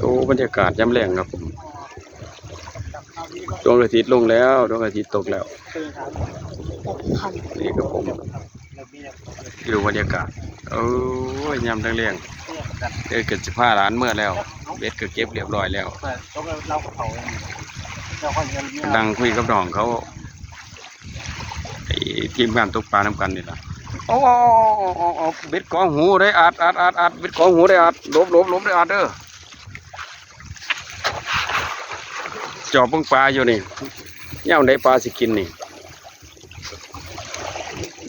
โอ้บรรยากาศย้ำแรงครับผมดวงอาทิตย์ลงแล้วดวงอาทิตย์ตกแล้ว นี่ครับผมดูบรรยากาศโอ้ยยำทั้งเรียงเออเกิดสิบห้าล้านเมื่อแล้ว เบ็ดก็เก็บเรียบร้อยแล้วดังคุยกับน้องเขาทีมงานตกปลาน้ำกันนี่แหละ โอ้โอ้บ็ดกองหูได้อัดอัดอัดอัดบ็ดกองหูได้อัดลบลบลบได้อัดเด้อจอบเบิ่งปลาอยู่นี่ย่ามได้ปลาสิกินนี่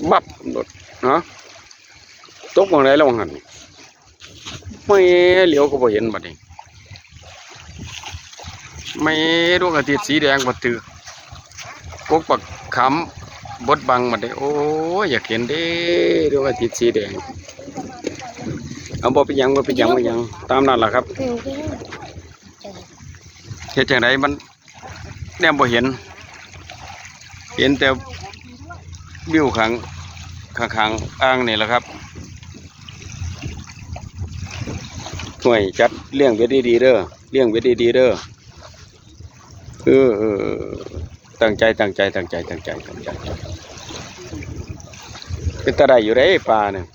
บับหลดเนาะตกมองไหนแล้วมองหันไม่เหลียวก็บ่เห็นบัดนี้ไม่ดวงอาทิตย์สีแดงบัดตึกกกปักขำ บดบังมาได้โอ้ยอยากเห็นเด้ดวงอาทิตย์สีแดงเอาบ่เป็นหยังบ่เป็นหยังบ่เป็นหยัง ตามนั้นล่ะครับคือวิ่งเจอเฮ็ดจังไดมันแนมบ่เห็น เห็นแต่วิวข้างข้างๆอ่างนี่แหละครับหน่วยจัดเลี้ยงเบ็ดดีๆเด้อเลี้ยงเบ็ดดีๆเด้อเออเออเออ ตั้งใจตั้งใจตั้งใจตั้งใจตั้งใจเป็นตาไดอยู่ได้ปลาเนี่ย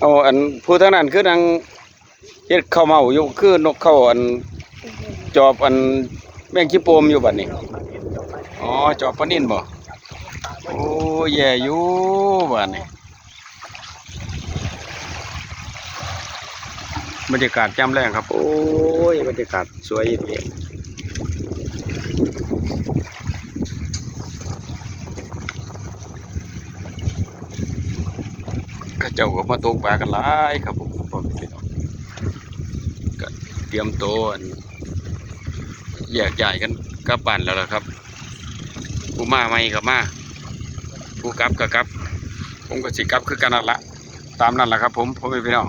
เอาอันผู้ทางนั้นคือนางเฮ็ดเข้าเมาอยู่คือนกเข้าอันจอบอันแมงชิโปมอยู่บัดนี้อ๋อจอบปนินบ่โอ้แย่อยู่บัดนี้บรรยากาศจำแรงครับ โอ้ยบรรยากาศสวยดีข้าเจ้าก็มาตกปลากันหลายครับผมพ่อแม่พี่น้องก็เตรียมตัวอันแยกย้ายกันกลับบ้านแล้วล่ะครับผู้มาไม่กับมาผู้กลับก็กลับ ผมก็สิกลับคือกันนั่นละตามนั่นแหละครับ ผมพ่อแม่พี่น้อง